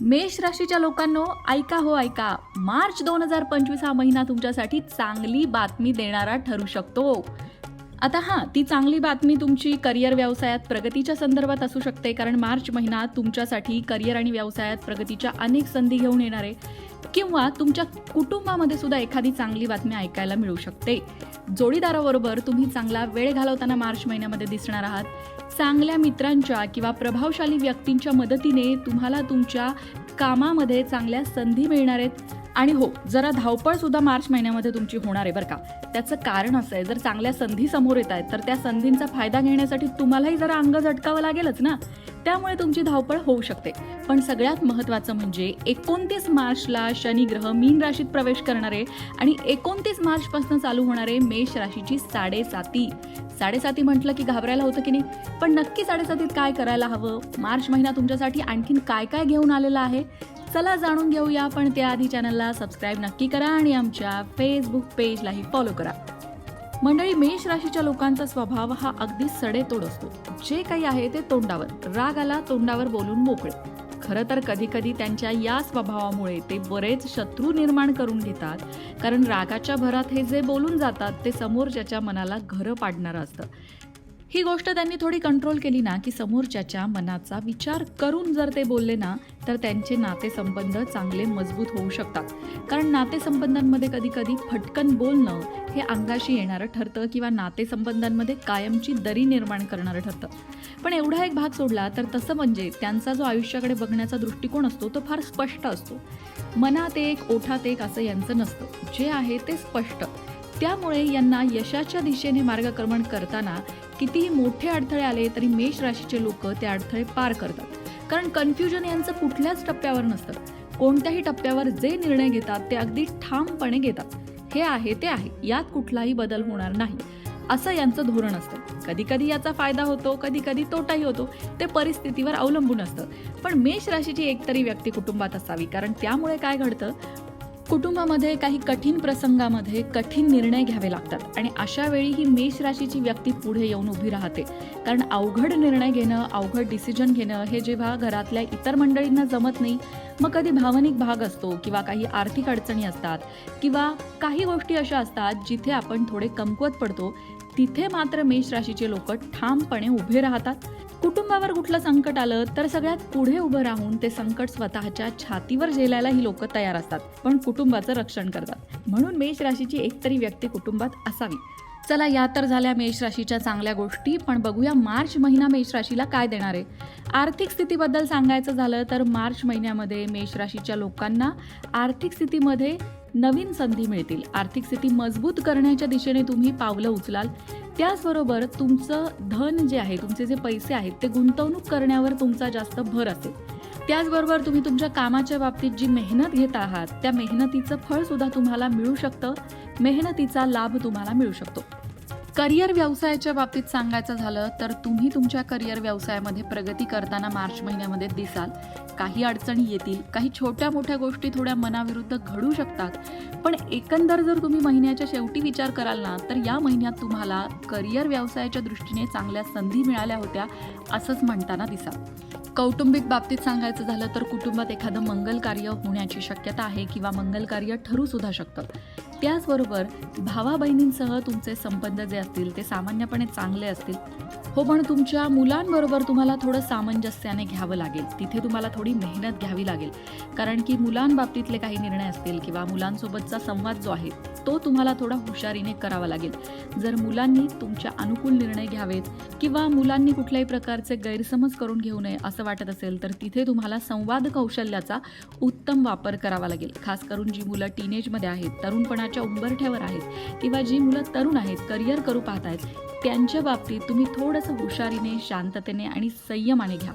मेष राशीच्या लोकांनो ऐका हो ऐका. मार्च दोन हजार पंचवीस हा महिना तुमच्यासाठी चांगली बातमी देणारा ठरू शकतो. आता हां ती चांगली बातमी तुमची करिअर व्यवसायात प्रगतीच्या संदर्भात असू शकते कारण मार्च महिना तुमच्यासाठी करिअर आणि व्यवसायात प्रगतीच्या अनेक संधी घेऊन येणार आहे किंवा तुमच्या कुटुंबामध्ये सुद्धा एखादी चांगली बातमी ऐकायला मिळू शकते. जोडीदाराबरोबर तुम्ही चांगला वेळ घालवताना मार्च महिन्यामध्ये दिसणार आहात. चांगल्या मित्रांच्या किंवा प्रभावशाली व्यक्तींच्या मदतीने तुम्हाला तुमच्या कामामध्ये चांगल्या संधी मिळणार आहेत. आणि हो जरा धावपळ सुद्धा मार्च महिन्यामध्ये तुमची होणार आहे बरं का. त्याचं कारण असं आहे जर चांगल्या संधी समोर येत आहेत तर त्या संधींचा फायदा घेण्यासाठी तुम्हालाही जरा अंग झटकावं लागेलच ना. त्यामुळे तुमची धावपळ होऊ शकते. पण सगळ्यात महत्त्वाचं म्हणजे एकोणतीस मार्चला शनी ग्रह मीन राशीत प्रवेश करणारे आणि एकोणतीस मार्चपासून चालू होणारे मेष राशीची साडेसाती. साडेसाती म्हटलं की घाबरायला होतं की नाही? पण नक्की साडेसातीत काय करायला हवं? मार्च महिना तुमच्यासाठी आणखीन काय काय घेऊन आलेला आहे? चला जाणून घेऊया पण त्याआधी चॅनलला सबस्क्राईब नक्की करा आणि आमच्या फेसबुक पेजलाही फॉलो करा. मंडळी मेष राशीच्या लोकांचा स्वभाव हा अगदी सडेतोड असतो. जे काही आहे ते तोंडावर. राग आला तोंडावर बोलून मोकळे. खरं तर कधी कधी त्यांच्या या स्वभावामुळे ते बरेच शत्रू निर्माण करून घेतात. कारण रागाच्या भरात हे जे बोलून जातात ते समोरच्याच्या मनाला घरं पाडणारं असतं. ही गोष्ट त्यांनी थोडी कंट्रोल केली ना की समोरच्याच्या मनाचा विचार करून जर ते बोलले ना तर त्यांचे नातेसंबंध चांगले मजबूत होऊ शकतात. कारण नातेसंबंधांमध्ये कधी कधी फटकन बोलणं हे अंगाशी येणारं ठरतं किंवा नातेसंबंधांमध्ये कायमची दरी निर्माण करणारं ठरतं. पण एवढा एक भाग सोडला तर तसं म्हणजे त्यांचा जो आयुष्याकडे बघण्याचा दृष्टिकोन असतो तो फार स्पष्ट असतो. मनात एक ओठात एक असं यांचं नसतं. जे आहे ते स्पष्ट. त्यामुळे यांना यशाच्या दिशेने मार्गक्रमण करताना कितीही मोठे अडथळे आले तरी मेष राशीचे लोक ते अडथळे पार करतात. कारण कन्फ्युजन यांचं कुठल्याच टप्प्यावर नसतं. कोणत्याही टप्प्यावर जे निर्णय घेतात ते अगदी ठामपणे घेतात. हे आहे ते आहे. यात कुठलाही बदल होणार नाही. असं यांचं धोरण असतं. कधी कधी याचा फायदा होतो कधी कधी तोटाही होतो. ते परिस्थितीवर अवलंबून असतं. पण मेष राशीची एकतरी व्यक्ती कुटुंबात असावी. कारण त्यामुळे काय घडतं? कुटुंबामध्ये काही कठीण प्रसंगामध्ये कठीण निर्णय घ्यावे लागतात. आणि अशा वेळी ही मेष राशीची व्यक्ती पुढे येऊन उभी राहते. कारण अवघड निर्णय घेणं अवघड डिसिजन घेणं हे जेव्हा घरातल्या इतर मंडळींना जमत नाही मग कधी भावनिक भाग असतो किंवा काही आर्थिक अडचणी असतात किंवा काही गोष्टी अशा असतात जिथे आपण थोडे कमकुवत पडतो तिथे मात्र मेष राशीचे लोक ठामपणे उभे राहतात. कुटुंबावर कुठलं संकट आलं तर सगळ्यात पुढे उभं राहून ते संकट स्वतःच्या छातीवर झेलायला ही लोक तयार असतात. पण कुटुंबाचं रक्षण करतात. म्हणून मेष राशीची एकतरी व्यक्ती कुटुंबात असावी. चला या तर झाल्या मेष राशीच्या चांगल्या गोष्टी पण बघूया मार्च महिना मेष राशीला काय देणार आहे. आर्थिक स्थितीबद्दल सांगायचं झालं तर मार्च महिन्यामध्ये मेष राशीच्या लोकांना आर्थिक स्थितीमध्ये नवीन संधी मिळतील. आर्थिक स्थिती मजबूत करण्याच्या दिशेने तुम्ही पावलं उचलाल. त्याचबरोबर तुमचं धन जे आहे तुमचे जे पैसे आहेत ते गुंतवणूक करण्यावर तुमचा जास्त भर असेल. त्याचबरोबर तुम्ही तुमच्या कामाच्या बाबतीत जी मेहनत घेत आहात त्या मेहनतीचं फळ सुद्धा तुम्हाला मिळू शकतं. मेहनतीचा लाभ तुम्हाला मिळू शकतो. करिअर व्यवसायाच्या बाबतीत सांगायचं झालं तर तुम्ही तुमच्या करिअर व्यवसायामध्ये प्रगती करताना मार्च महिन्यामध्ये दिसाल. काही अडचणी येतील काही छोट्या मोठ्या गोष्टी थोड्या मनाविरुद्ध घडू शकतात. पण एकंदर जर तुम्ही महिन्याच्या शेवटी विचार कराल ना तर या महिन्यात तुम्हाला करिअर व्यवसायाच्या दृष्टीने चांगल्या संधी मिळाल्या होत्या असंच म्हणताना दिसाल. कौटुंबिक बाबतीत सांगायचं झालं तर कुटुंबात एखादं मंगल कार्य होण्याची शक्यता आहे किंवा मंगल कार्य ठरू सुद्धा शकतं. त्याचबरोबर भावा बहिणींसह तुमचे संबंध जे असतील ते सामान्यपणे चांगले असतील. हो पण तुमच्या मुलांबरोबर तुम्हाला थोडं सामंजस्याने घ्यावं लागेल. तिथे तुम्हाला थोडी मेहनत घ्यावी लागेल. कारण की मुलांबाबतीतले काही निर्णय असतील किंवा मुलांसोबतचा संवाद जो आहे तो तुम्हाला थोडा हुशारीने करावा लागेल. जर मुलांनी तुमच्या अनुकूल निर्णय घ्यावेत किंवा मुलांनी कुठल्याही प्रकारचे गैरसमज करून घेऊ नये असं वाटत असेल तर तिथे तुम्हाला संवाद कौशल्याचा उत्तम वापर करावा लागेल. खास करून जी मुलं टीनेजमध्ये आहेत तरुणपणाच्या उंबरठ्यावर आहेत किंवा जी मुलं तरुण आहेत करिअर करू पाहत आहेत त्यांच्या बाबतीत तुम्ही थोडंसं हुशारीने शांततेने आणि संयमाने घ्या.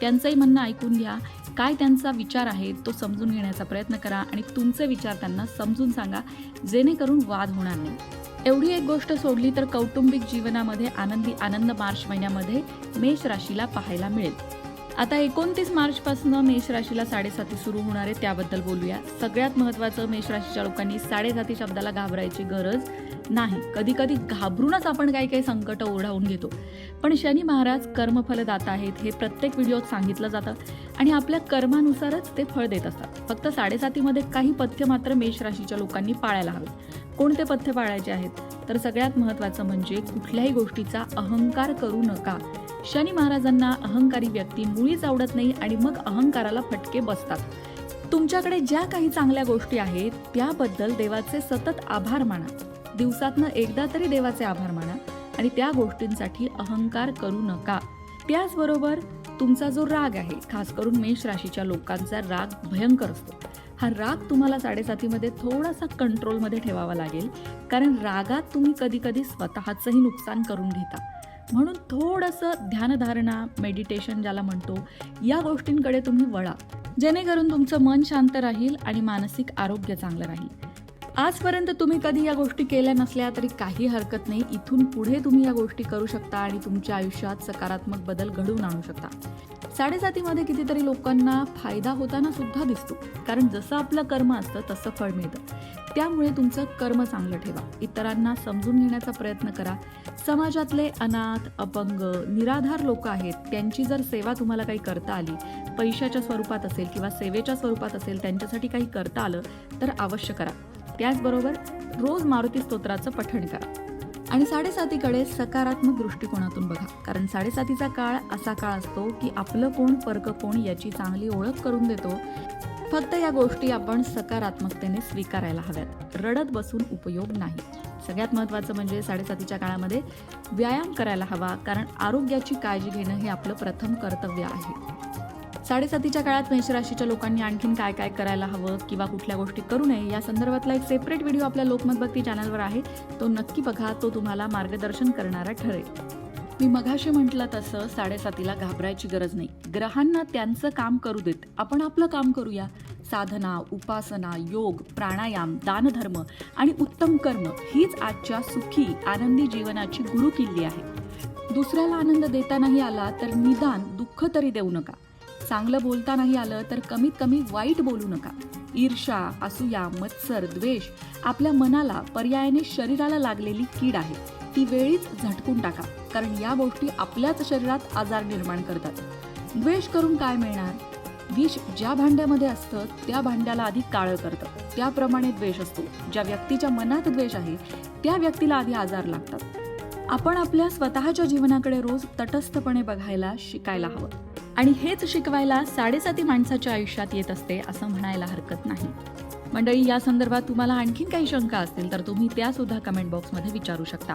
त्यांचंही म्हणणं ऐकून घ्या काय त्यांचा विचार आहे तो समजून घेण्याचा प्रयत्न करा आणि तुमचे विचार त्यांना समजून सांगा जेणेकरून वाद होणार नाही. एवढी एक गोष्ट सोडली तर कौटुंबिक जीवनामध्ये आनंदी आनंद मार्च महिन्यामध्ये मेष राशीला पाहायला मिळेल. आता एकोणतीस मार्चपासून मेष राशीला साडेसाती सुरू होणार आहे त्याबद्दल बोलूया. सगळ्यात महत्त्वाचं मेष राशीच्या लोकांनी साडेसाती शब्दाला घाबरायची गरज नाही. कधी कधी घाबरूनच आपण काही काही संकट ओढावून घेतो. पण शनी महाराज कर्मफलदाता आहेत हे प्रत्येक व्हिडिओत सांगितलं जातं आणि आपल्या कर्मानुसारच ते फळ देत असतात. फक्त साडेसातीमध्ये काही पथ्य मात्र मेष राशीच्या लोकांनी पाळायला हवे कोणते पथ्य पाळायचे आहेत? तर सगळ्यात महत्त्वाचं म्हणजे कुठल्याही गोष्टीचा अहंकार करू नका. शनी महाराजांना अहंकारी व्यक्ती मुळीच आवडत नाही आणि मग अहंकाराला फटके बसतात. तुमच्याकडे ज्या काही चांगल्या गोष्टी आहेत त्याबद्दल देवाचे सतत आभार माना. दिवसातनं एकदा तरी देवाचे आभार माना आणि त्या गोष्टींसाठी अहंकार करू नका. त्याचबरोबर तुमचा जो राग आहे खास करून मेष राशीच्या लोकांचा राग भयंकर असतो. हा राग तुम्हाला साडेसातीमध्ये थोडासा कंट्रोलमध्ये ठेवावा लागेल कारण रागात तुम्ही कधी कधी स्वतःचंही नुकसान करून घेता. म्हणून थोडंसं ध्यानधारणा मेडिटेशन ज्याला म्हणतो या गोष्टींकडे तुम्ही वळा. जेणेकरून तुमचं मन शांत राहील आणि मानसिक आरोग्य चांगलं राहील. आजपर्यंत तुम्ही कधी या गोष्टी केल्या नसल्या तरी काही हरकत नाही. इथून पुढे तुम्ही या गोष्टी करू शकता आणि तुमच्या आयुष्यात सकारात्मक बदल घडवून आणू शकता. साडेसातीमध्ये कितीतरी लोकांना फायदा होताना सुद्धा दिसतो. कारण जसं आपलं कर्म असतं तसं फळ मिळतं. त्यामुळे तुमचं कर्म चांगलं ठेवा. इतरांना समजून घेण्याचा प्रयत्न करा. समाजातले अनाथ अपंग निराधार लोक आहेत त्यांची जर सेवा तुम्हाला काही करता आली पैशाच्या स्वरूपात असेल किंवा सेवेच्या स्वरूपात असेल त्यांच्यासाठी काही करता आलं तर अवश्य करा. त्याचबरोबर रोज मारुती स्तोत्राचं पठण करा. आणि साडेसातीकडे सकारात्मक दृष्टिकोनातून बघा. कारण साडेसातीचा काळ असा काळ असतो की आपलं कोण परक कोण याची चांगली ओळख करून देतो. फक्त या गोष्टी आपण सकारात्मकतेने स्वीकारायला हव्यात. रडत बसून उपयोग नाही. सगळ्यात महत्त्वाचं म्हणजे साडेसातीच्या काळामध्ये व्यायाम करायला हवा कारण आरोग्याची काळजी घेणं हे आपलं प्रथम कर्तव्य आहे. साडेसातीच्या काळात मेषराशीच्या लोकांनी आणखीन काय काय करायला हवं किंवा कुठल्या गोष्टी करू नये या संदर्भातला एक सेपरेट व्हिडिओ आपल्या लोकमत भक्ती चॅनलवर आहे. तो नक्की बघा तो तुम्हाला मार्गदर्शन करणारा ठरेल. मी मघाशी म्हटलं तसं साडेसातीला घाबरायची गरज नाही. ग्रहांना त्यांचं काम करू देत. आपण आपलं काम करूया. साधना उपासना योग प्राणायाम दानधर्म आणि उत्तम कर्म हीच आजच्या सुखी आनंदी जीवनाची गुरुकिल्ली आहे. दुसऱ्याला आनंद देता नाही आला तर निदान दुःख तरी देऊ नका. चांगलं बोलता नाही आलं तर कमीत कमी वाईट बोलू नका. ईर्षा असूया मत्सर द्वेष आपल्या मनाला पर्यायाने शरीराला लागलेली कीड आहे. ती वेळीच झटकून टाका कारण या गोष्टी आपल्याच शरीरात आजार निर्माण करतात. द्वेष करून काय मिळणार? विष ज्या भांड्यामध्ये असतं त्या भांड्याला आधी काळं करतं. त्याप्रमाणे द्वेष असतो. ज्या व्यक्तीच्या मनात द्वेष आहे त्या व्यक्तीला आधी आजार लागतात. आपण आपल्या स्वतःच्या जीवनाकडे रोज तटस्थपणे बघायला शिकायला हवं. आणि हेच शिकवायला साडेसाती माणसाच्या आयुष्यात येत असते असं म्हणायला हरकत नाही. मंडळी या संदर्भात तुम्हाला आणखीन काही शंका असतील तर तुम्ही त्या सुद्धा कमेंट बॉक्समध्ये विचारू शकता.